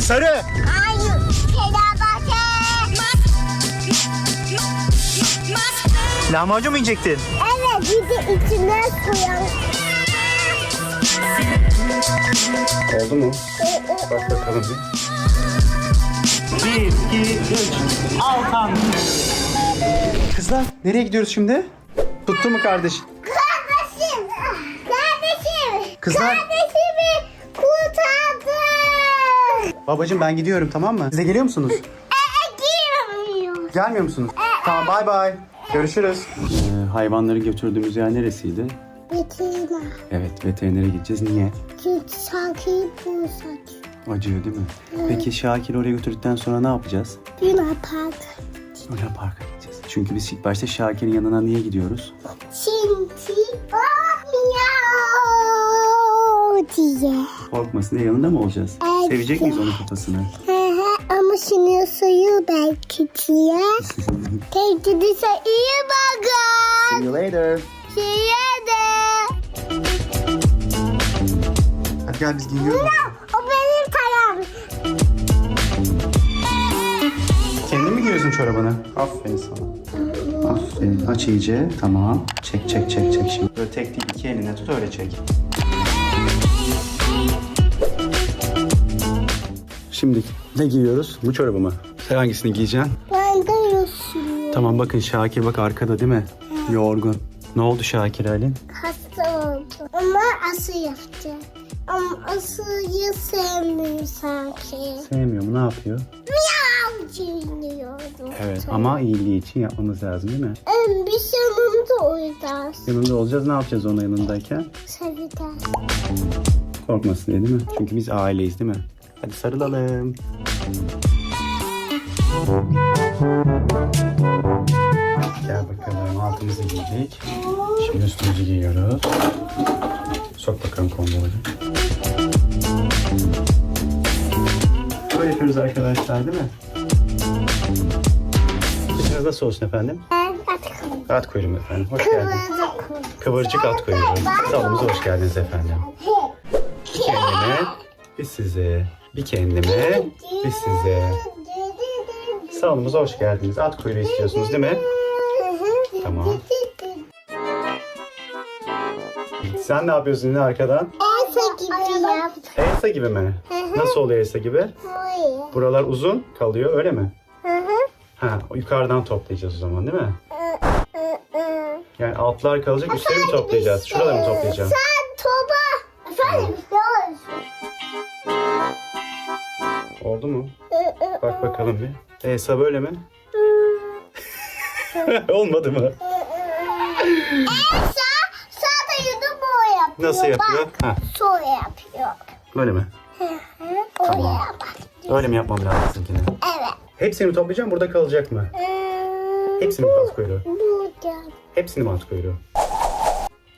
Sarı. Hayır. Fenerbahçe. Lahmacun mu yiyecektin? Evet bir de içine koyan. Oldu mu? Bak bakalım bir. Bir, iki, üç. Altan. Kızlar nereye gidiyoruz şimdi? Tuttu mu kardeş? Kardeşim. Kızlar. Kardeşimi kurtardı. Babacım ben gidiyorum tamam mı? Siz de geliyor musunuz? Ee, girmiyor. Gelmiyor musunuz? Tamam bay bay. Görüşürüz. Ee, hayvanları götürdüğümüz yer neresiydi? Bitirme. Evet veterinere gideceğiz. Niye? Çünkü şarkıyı bulsak. Acıyor değil mi? Peki Şakir oraya götürdükten sonra ne yapacağız? Luna Park. Luna Park'a gideceğiz. Çünkü biz ilk başta Şakir'in yanına niye gidiyoruz? Çünkü o miyav diye. Korkmasın diye yanında mı olacağız? Evet. Sevecek miyiz onun kafasını? Hı hı, Ama şimdi suyu belki diye. Peki de iyi bakın. See you later. Size de. Hadi gel biz giyiyoruz. O benim param. Kendin mi giyiyorsun çorabını? Aferin sana. Aferin. Aç iyice. Tamam. Çek çek çek çek şimdi. Böyle tek değil iki eline tut öyle çek. Şimdi ne giyiyoruz? Bu çorabı mı? Sen hangisini giyeceksin? Ben de yaşıyorum. Tamam bakın Şakir bak arkada değil mi? Yorgun. Ne oldu Şakir Halin? Hasta oldum. Ama ası yaptı. Ama asıyı sevmiyor sanki. Sevmiyor mu? Ne yapıyor? Miyav dinliyordu. Evet ama iyiliği için yapmamız lazım değil mi? En bir yanımda oynayacağız. Yanında olacağız. Ne yapacağız onun yanındayken? Korkmasın diye değil mi? Çünkü biz aileyiz değil mi? Hadi sarılalım. Gel bakalım altımızı giydik. Şimdi üstümüzü giyiyoruz. Sok bakalım komboları. Böyle yapıyoruz arkadaşlar değil mi? Biraz nasıl olsun efendim? Ben artık At kuyruğum efendim. Hoş geldiniz. Kıvırcık at kuyruğu. Salonumuza hoş geldiniz efendim. Bir kendime, bir size. Bir kendime, bir size. Salonumuza hoş geldiniz. At kuyruğu istiyorsunuz değil mi? Tamam. Sen ne yapıyorsun yine arkadan? Elsa gibi yaptı. Elsa gibi mi? Nasıl oluyor Elsa gibi? Hayır. Buralar uzun kalıyor öyle mi? Hı hı. Ha, yukarıdan toplayacağız o zaman değil mi? Yani altlar kalacak, üstleri mi toplayacağız? Şuraları mı toplayacağım? Sen toba. Efendim? Yok. Oldu mu? Bak bakalım bir. Elsa böyle mi? Olmadı mı? Elsa sadece bu yapıyor. Nasıl yapıyor? Bak, Ha, sol yapıyor. böyle mi? Hı hı. Oraya bak. Öyle mi yapmam lazım sizinkini? Evet. Hepsini mi toplayacağım burada kalacak mı? Ee, Hepsini mi at kuyruğu? Burada. Hepsini mantık öğretiyor.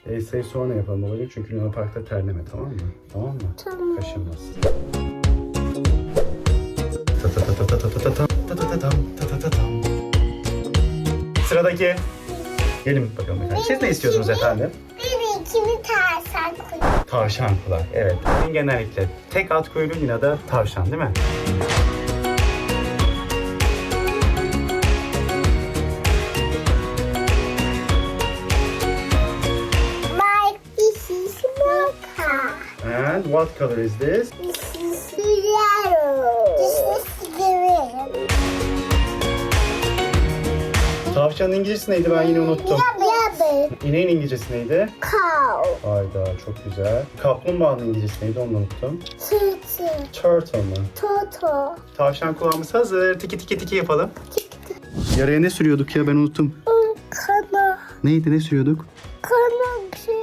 Elsa'yı sonra yapalım babacığım çünkü Luna Park'ta terleme tamam mı? Tamam mı? Tamam. Kaşınmaz. Sıradaki. Gelin bakalım efendim. Siz ne istiyorsunuz efendim? Bir ikimi tavşan kulağı. Tavşan kulağı evet. Genellikle tek at kuyruğu yine de tavşan değil mi? And what color is this? This is yellow. This is green. Tavşanın İngilizcesi neydi ben yine unuttum. Yellow. İneğin İngilizcesi neydi? Cow. Hayda çok güzel. Kaplumbağanın İngilizcesi neydi onu unuttum. Turtle. Turtle mı? Toto. Tavşan kulağımız hazır. Tiki tiki tiki yapalım. Yaraya ne sürüyorduk ya ben unuttum. Kana. Neydi ne sürüyorduk? Kana bir şey.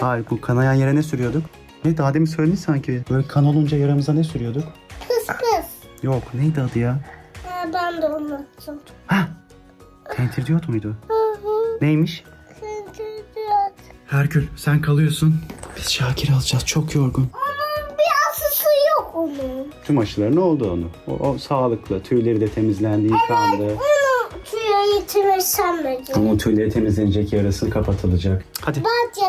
Hayır bu kanayan yere ne sürüyorduk? Ne daha demin söyledin sanki. Böyle kan olunca yaramıza ne sürüyorduk? Kıs kıs. Yok neydi adı ya? Ha, ben de unuttum. Ha tentir diyot muydu? Hı hı. Neymiş? Kıntırdık. Herkül sen kalıyorsun. Biz Şakir alacağız çok yorgun. Onun bir asısı yok onun. Tüm aşıları ne oldu onu? O, o sağlıklı. Tüyleri de temizlendi, yıkandı. Onun tüyü tuvaleti temizlemedim. Ama tuvalet temizlenecek yarısı kapatılacak. Hadi.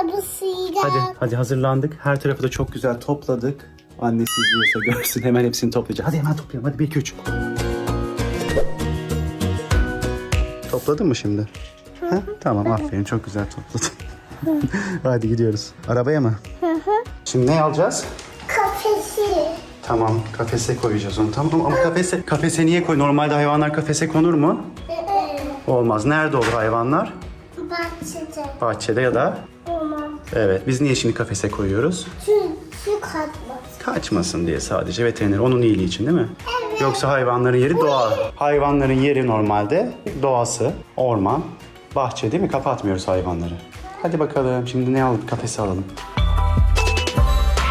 Yapısıyla. Hadi, hadi hazırlandık. Her tarafı da çok güzel topladık. Annesi izliyorsa görsün hemen hepsini toplayacak. Hadi hemen toplayalım. Hadi bir iki üç. Topladın mı şimdi? Ha? Tamam aferin çok güzel topladın. hadi gidiyoruz. Arabaya mı? Şimdi ne alacağız? Kafesi. Tamam kafese koyacağız onu tamam ama kafese, kafese niye koy? Normalde hayvanlar kafese konur mu? Olmaz. Nerede olur hayvanlar? Bahçede. Bahçede ya da. Evet, biz niye şimdi kafese koyuyoruz? Çünkü katmaz. Kaçmasın diye sadece veteriner, onun iyiliği için değil mi? Yoksa hayvanların yeri doğa. Hayvanların yeri normalde doğası, orman, bahçe değil mi? Kapatmıyoruz hayvanları. Hadi bakalım, şimdi ne alıp kafese alalım?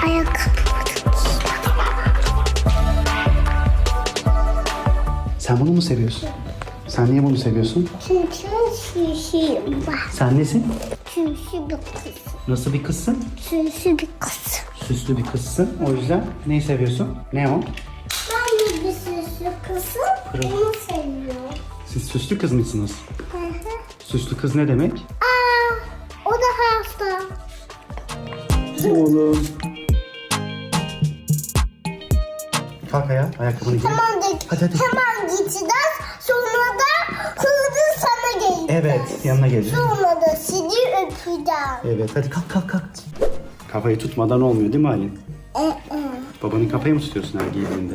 Ayakkabı. Sen bunu mu seviyorsun? Sen niye bunu seviyorsun? Çünkü süsüyüm var. Sen nesin? Bir kız. Nasıl bir kızsın? Süsü bir kız. Süslü bir kızsın. O yüzden neyi seviyorsun? Ne o? Ben de bir süslü kızım. Onu seviyorum. Siz süslü kız mısınız? Hı hı. Süslü kız ne demek? Aa, o da hasta. Oğlum. Kalk ayağa, ayakkabını giy. Tamam Hadi, hadi. hemen gideceğiz. Sonra da hızlı sana geleceğiz. Evet, yanına geleceğim. Sonra öpeceğim. Evet, hadi kalk kalk kalk. Kafayı tutmadan olmuyor değil mi Ali? Ee, Babanın kafayı mı tutuyorsun her giydiğinde?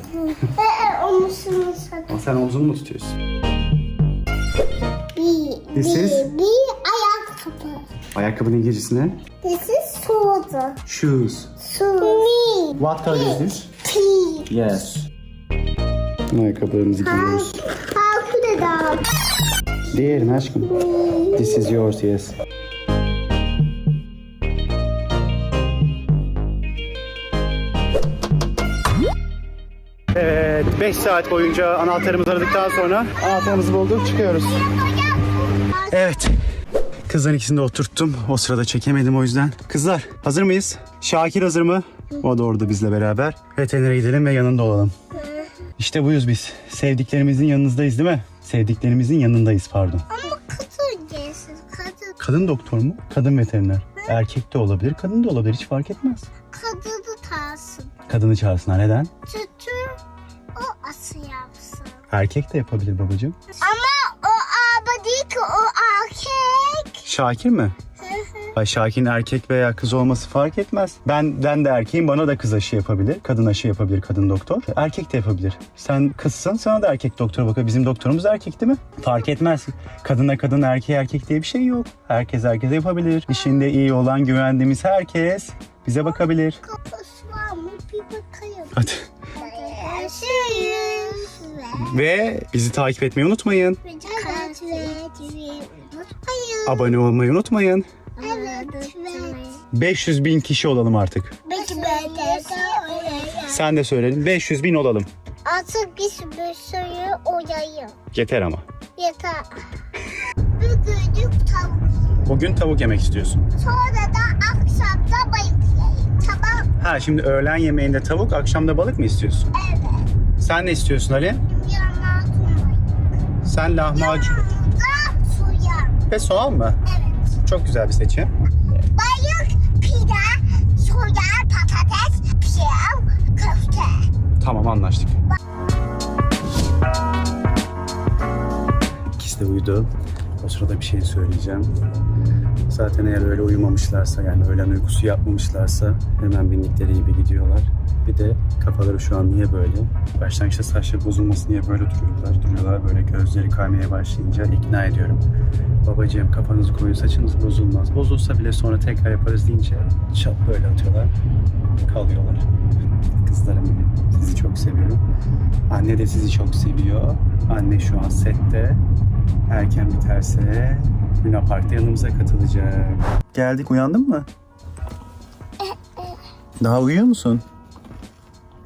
ee, omuzunu sana. Ama sen omzunu mu tutuyorsun? Bir, This bir, is? bir ayakkabı. Ayakkabının İngilizcesi ne? This is soda. Shoes. Su. Me. What color is this? Tea. Yes. Ayakkabılarımızı giyiyoruz. Halkı da daha. Diğerin aşkım. This is yours, yes. 5 saat boyunca anahtarımızı aradıktan sonra anahtarımızı bulduk, çıkıyoruz. Evet. Kızların ikisini de oturttum. O sırada çekemedim o yüzden. Kızlar hazır mıyız? Şakir hazır mı? O da orada bizle beraber. Veterinere gidelim ve yanında olalım. İşte buyuz biz. Sevdiklerimizin yanınızdayız değil mi? Sevdiklerimizin yanındayız pardon. Ama kadın gelsin. Kadın. Kadın doktor mu? Kadın veteriner. Erkek de olabilir, kadın da olabilir. Hiç fark etmez. Kadını tarsın. Kadını çağırsınlar. Neden? Çünkü. Erkek de yapabilir babacığım. Ama o araba değil ki o erkek. Şakir mi? Ay Şakir'in erkek veya kız olması fark etmez. Ben ben de erkeğim bana da kız aşı yapabilir. Kadın aşı yapabilir kadın doktor. Erkek de yapabilir. Sen kızsın sana da erkek doktor bakar. Bizim doktorumuz erkek değil mi? Fark etmez. Kadına kadın erkeğe erkek diye bir şey yok. Herkes herkese yapabilir. İşinde iyi olan güvendiğimiz herkes bize bakabilir. Kapısı var mı? Bir bakayım. Hadi. Görüşürüz. Ve bizi takip etmeyi unutmayın. Abone olmayı unutmayın. Evet. Evet. 500 bin kişi olalım artık. Sen de söyledin. 500 bin olalım. Artık bir sürü suyu oyayım. Yeter ama. Yeter. Bugüncük tavuk. Bugün tavuk yemek istiyorsun. Sonra da akşamda balık yiyeyim. Tamam. Ha şimdi öğlen yemeğinde tavuk, akşamda balık mı istiyorsun? Evet. Sen ne istiyorsun Ali? Sen lahmacun ve soğan mı? Evet. Çok güzel bir seçim. Balık, pide, soya, patates, pilav, köfte. Tamam anlaştık. İkisi de uyudu. O sırada bir şey söyleyeceğim. Zaten eğer öyle uyumamışlarsa yani öğlen uykusu yapmamışlarsa hemen bindikleri gibi gidiyorlar. Bir de kafaları şu an niye böyle? Başlangıçta saçları bozulması niye böyle duruyorlar? Duruyorlar böyle gözleri kaymaya başlayınca ikna ediyorum. Babacığım kafanızı koyun saçınız bozulmaz. Bozulsa bile sonra tekrar yaparız deyince çat böyle atıyorlar. Kalıyorlar. Kızlarım. Sizi çok seviyorum. Anne de sizi çok seviyor. Anne şu an sette. Erken biterse Luna Park'ta yanımıza katılacak. Geldik uyandın mı? Daha uyuyor musun?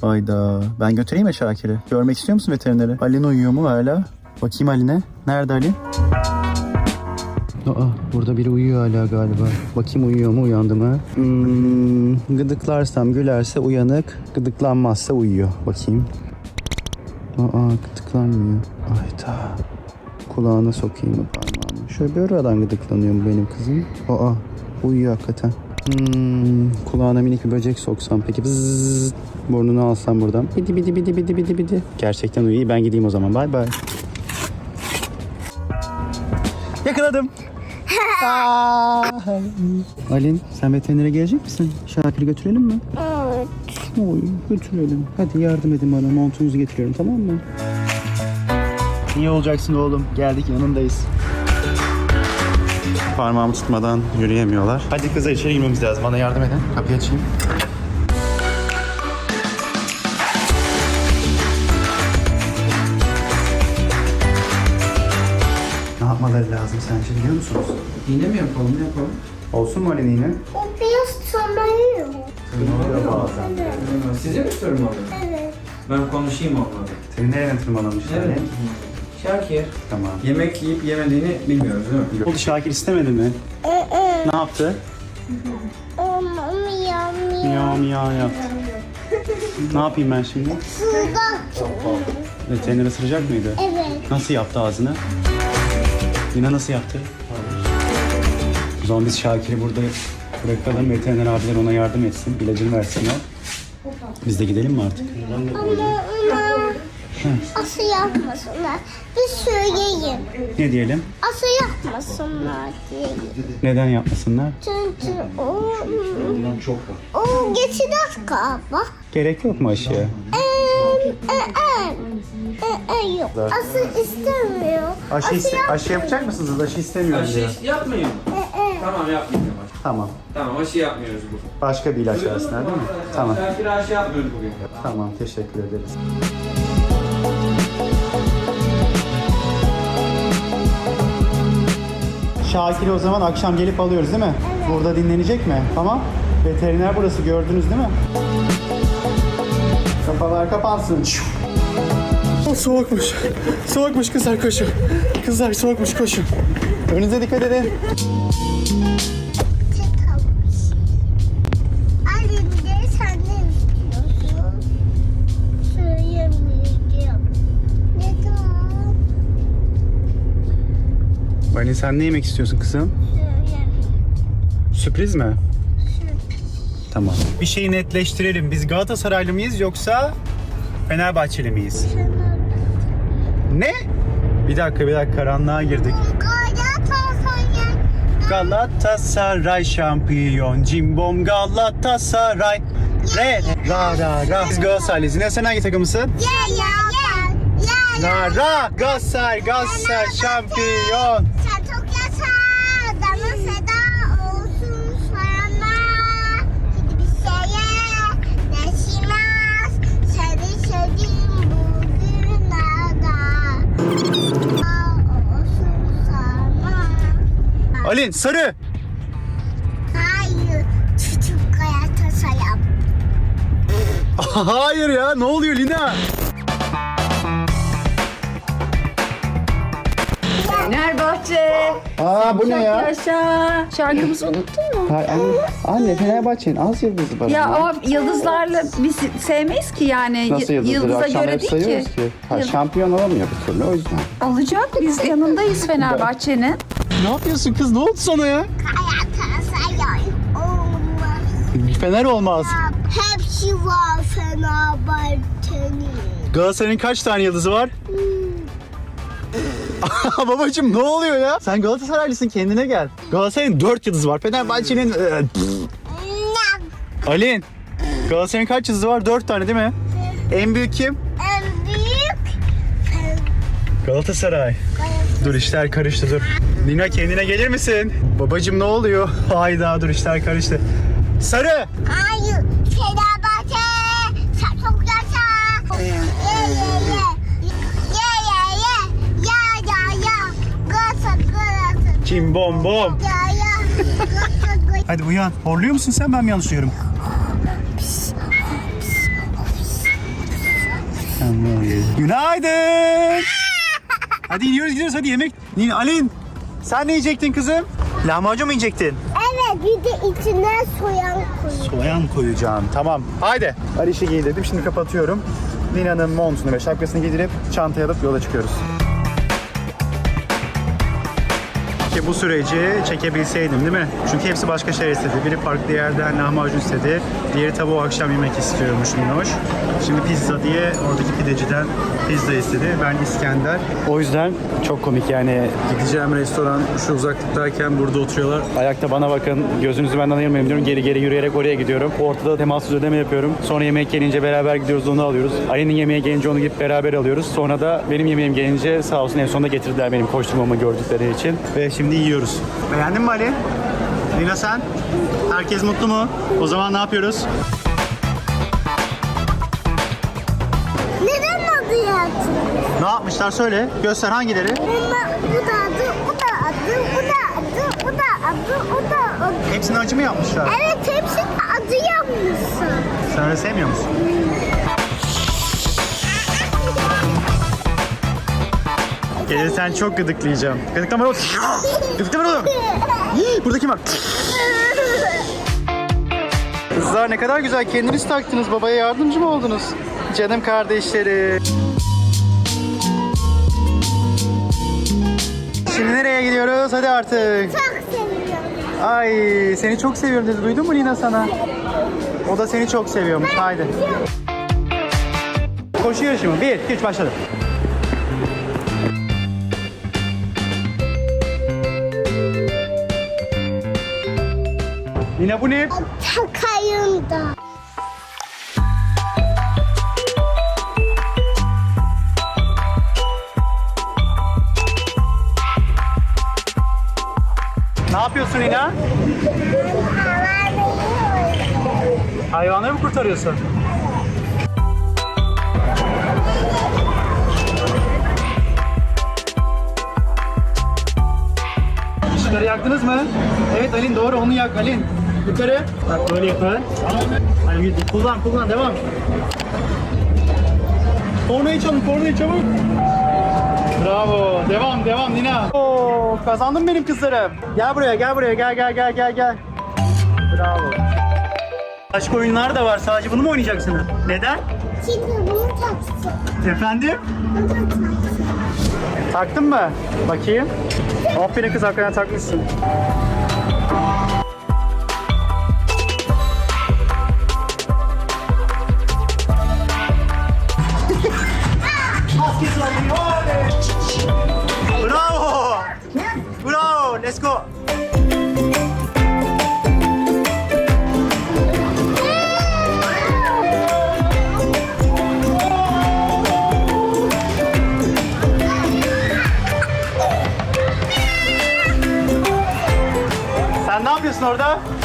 Hayda. Ben götüreyim mi Şakir'i? Görmek istiyor musun veterineri? Ali'nin uyuyor mu hala? Bakayım Ali'ne. Nerede Ali? Aa, burada biri uyuyor hala galiba. Bakayım uyuyor mu, uyandı mı? Hmm, gıdıklarsam gülerse uyanık, gıdıklanmazsa uyuyor. Bakayım. Aa, gıdıklanmıyor. Hayda. kulağına sokayım mı parmağımı? Şöyle bir aradan gıdıklanıyor mu benim kızım? Aa uyuyor hakikaten. Hmm, kulağına minik bir böcek soksam peki bzzz, burnunu alsam buradan. Bidi bidi bidi bidi bidi bidi. Gerçekten uyuyor. Ben gideyim o zaman. Bay bay. Yakaladım. Alin sen veterinere gelecek misin? Şakir'i götürelim mi? Evet. Oy götürelim. Hadi yardım edin bana. Montunuzu getiriyorum tamam mı? İyi olacaksın oğlum. Geldik yanındayız. Parmağımı tutmadan yürüyemiyorlar. Hadi kızlar içeri girmemiz lazım. Bana yardım edin. Kapıyı açayım. Ne yapmaları lazım sence biliyor musunuz? İğne mi yapalım ne yapalım? Olsun mu Alin iğne? O biraz sanıyor. Size mi sorun Evet. Ben konuşayım onunla. Seni nereden tırmalamışlar? Evet. Şakir. Tamam. Yemek yiyip yemediğini bilmiyoruz değil mi? Oldu Şakir istemedi mi? Ee, Ne yaptı? Miyav miyav. Yaptı. ne yapayım ben şimdi? Suda. Veteriner ısıracak mıydı? Evet. Nasıl yaptı ağzını? Yine nasıl yaptı? O zaman biz Şakir'i burada bırakalım. Veteriner abiler ona yardım etsin. ilacını versinler. Biz de gidelim mi artık? Ama ama ası yapmasınlar. Bir söyleyeyim. Ne diyelim? Ası yapmasınlar diyelim. Neden yapmasınlar? Çünkü o... O geçirir galiba. Gerek yok mu aşıya? Eee, eee, eee, yok. Ası istemiyor. Aşı, iste- aşı yapacak mısınız? Aşı istemiyorum Aşı diyor. yapmayın mı? Eee, Tamam yapmayacağım aşı. Tamam. Tamam aşı yapmıyoruz bugün. Başka bir ilaç versinler değil mi? Tamam. Şakir aşı yapmıyoruz bugün. Tamam. Teşekkür ederiz. Şakir'i o zaman akşam gelip alıyoruz değil mi? Burada dinlenecek mi? Tamam. Veteriner burası gördünüz değil mi? Kafalar kapansın. Soğukmuş. Soğukmuş kızlar koşun. Kızlar soğukmuş koşun. Önünüze dikkat edin. Bani sen ne yemek istiyorsun kızım? Sürpriz mi? Tamam. Bir şeyi netleştirelim. Biz Galatasaraylı mıyız yoksa Fenerbahçeli miyiz? Ne? Bir dakika bir dakika karanlığa girdik. Galatasaray. Şampiyon cimbom Galatasaray Re ra ra ra Biz Galatasaraylıyız. Yine sen hangi takımısın? Ya ya ya. Ya Ra ra Galatasaray Galatasaray şampiyon Alin sarı Hayır. Küçük Galatasaray. Hayır ya ne oluyor Lina? Aa bu ne ya? Yaşa. Şarkımızı unuttun mu? Hayır, anne, anne Fenerbahçe'nin az yıldızı var. Ya ama. ama yıldızlarla biz sevmeyiz ki yani. Nasıl Y- yıldızları Yıldıza akşam göre hep değil sayıyoruz ki. ki. Ha, Yıldız- şampiyon olamıyor bir türlü o yüzden. Olacak biz yanındayız Fenerbahçe'nin. Ne yapıyorsun kız ne oldu sana ya? Galatasaray olmaz. Fener olmaz. Hepsi var Fenerbahçe'nin. Galatasaray'ın kaç tane yıldızı var? Babacım ne oluyor ya? Sen Galatasaraylısın kendine gel. Galatasaray'ın 4 yıldızı var. Fenerbahçe'nin... e? Alin. Galatasaray'ın kaç yıldızı var? 4 tane değil mi? En büyük kim? En büyük Galatasaray. Dur işler karıştı dur. Nina kendine gelir misin? Babacım ne oluyor? Hayda dur işler karıştı. Sarı. Hayır, Fenerbahçe. Sen çok yaşa. Ye ye ye. Ye ye ye. Ya ya ya. Galata Kim bom bom. Hadi uyan. Horluyor musun sen ben mi yanlış duyuyorum? Günaydın. Hadi iniyoruz gidiyoruz hadi yemek. Alin sen ne yiyecektin kızım? Lahmacun mu yiyecektin? Evet, bir de içine soyan koyun. Soğan koyacağım. Tamam. Haydi. Aliş'i giydirdim. Şimdi kapatıyorum. Nina'nın montunu ve şapkasını giydirip çantaya alıp yola çıkıyoruz. Keşke bu süreci çekebilseydim değil mi? Çünkü hepsi başka şey istedi. Biri farklı yerden lahmacun istedi. Diğeri tabi o akşam yemek istiyormuş Minnoş. Şimdi pizza diye oradaki pideciden pizza istedi. Ben İskender. O yüzden çok komik yani. Gideceğim restoran şu uzaklıktayken burada oturuyorlar. Ayakta bana bakın. Gözünüzü benden ayırmayın diyorum. Geri geri yürüyerek oraya gidiyorum. Ortada temassız ödeme yapıyorum. Sonra yemek gelince beraber gidiyoruz onu alıyoruz. Ali'nin yemeği gelince onu gidip beraber alıyoruz. Sonra da benim yemeğim gelince sağ olsun en sonunda getirdiler benim koşturmamı gördükleri için. Ve şimdi yiyoruz. Beğendin mi Ali? Lina sen? Herkes mutlu mu? O zaman ne yapıyoruz? Neden adı yaptın? Ne yapmışlar söyle. Göster hangileri? Bunlar, bu da adı, bu da adı, bu da adı, bu da adı, o da adı. Hepsini acı mı yapmışlar? Evet hepsinin adı yapmışsın. Sen öyle sevmiyor musun? Gelirsen çok gıdıklayacağım. Gıdıklama oğlum. Gıdıklama oğlum. Hii, Burada kim var? Kızlar ne kadar güzel kendiniz taktınız. Babaya yardımcı mı oldunuz? Canım kardeşleri. Şimdi nereye gidiyoruz? Hadi artık. Çok seviyorum. Ay seni çok seviyorum dedi. Duydun mu Lina sana? O da seni çok seviyormuş. Haydi. Koşu yarışı mı? Bir, iki, üç başladı. Lina bu ne? Takayım da. Ne yapıyorsun Lina? Hayvanları mı kurtarıyorsun? Işıkları yaktınız mı? Evet Alin doğru onu yak Alin. Yukarı. Bak böyle yapın. Alin kullan kullan devam. Kornayı çalın kornayı çabuk. Bravo. Devam devam Nina. Oo, kazandın benim kızlarım. Gel buraya gel buraya gel gel gel gel gel. Bravo. Başka oyunlar da var. Sadece bunu mu oynayacaksınız? Neden? Şimdi bunu taksın. Efendim? Bunu da taksın. Taktın mı? Bakayım. Aferin kız hakikaten takmışsın. Orada?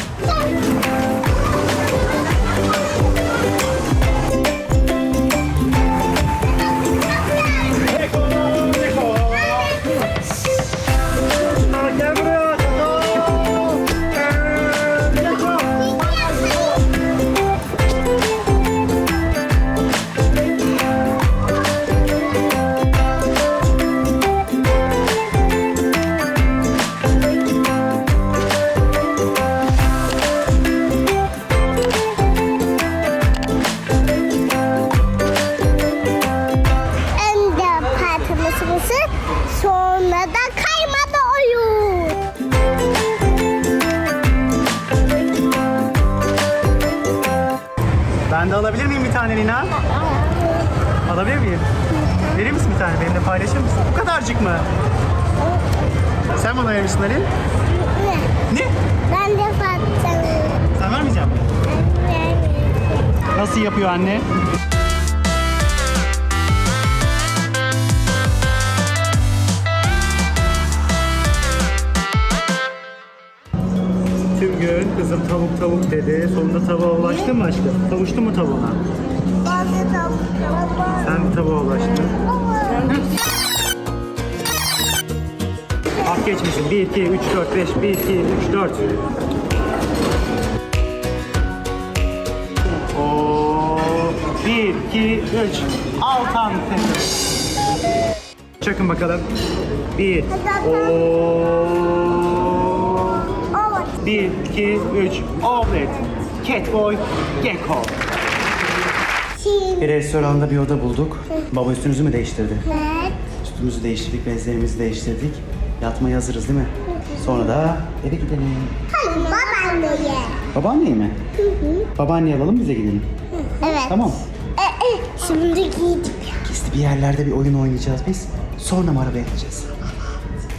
Tane Lina? Alabilir miyim? Verir misin bir tane? Benimle paylaşır mısın? Bu kadarcık mı? Sen bana verir misin Ali? Ne? Ben de patladım. Sen vermeyeceğim. Nasıl yapıyor anne? Tüm gün kızım tavuk tavuk dedi. Sonunda tavuğa ulaştın mı aşkım? Kavuştun mu tavuğuna? Sen de tavuğa ulaştın. Af geçmişsin. 1, 2, 3, 4, 5. 1, 2, 3, 4. Oo, 1, 2, 3. Altan tepe. Çakın bakalım. 1. Oo. 1, 2, 3. Omlet. Catboy. Gecko. Bir restoranda bir oda bulduk. Baba üstünüzü mü değiştirdi? evet. Üstümüzü değiştirdik, bezlerimizi değiştirdik. Yatmaya hazırız değil mi? Sonra da eve gidelim. Hayır babaanneye. Babaanneyi mi? Babaanneyi alalım bize gidelim. Evet. Tamam. E, e, şimdi giydik. Gizli bir yerlerde bir oyun oynayacağız biz. Sonra mı arabaya gideceğiz?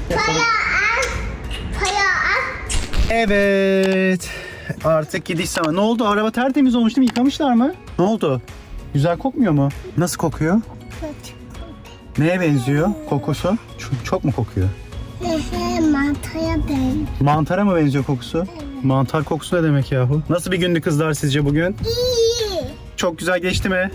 Para al. Para al. Evet. Artık gidiş zamanı. Ne oldu? Araba tertemiz olmuş değil mi? Yıkamışlar mı? Ne oldu? Güzel kokmuyor mu? Nasıl kokuyor? Neye benziyor kokusu? Çok, çok mu kokuyor? Ehe mantaya değil. Mantara mı benziyor kokusu? Mantar kokusu ne demek yahu? Nasıl bir gündü kızlar sizce bugün? İyi. Çok güzel geçti mi?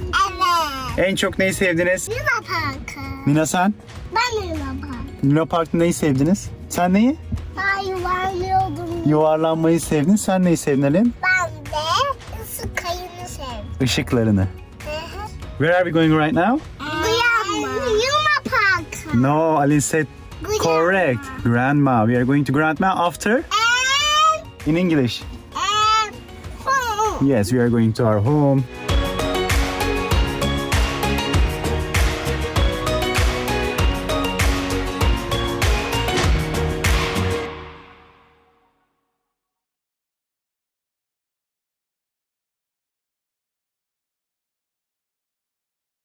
Evet. En çok neyi sevdiniz? Luna Parkı. Mina sen? Ben Luna Park. Luna Park'ta neyi sevdiniz? Sen neyi? Ben yuvarlıyordum. Yuvarlanmayı sevdin. Sen neyi sevdin Elin? Ben de ısı kayını sevdim. Işıklarını. Where are we going right now? Grandma. No, Alin said correct. Grandma. We are going to grandma after And, in English. and, home. Yes, we are going to our home.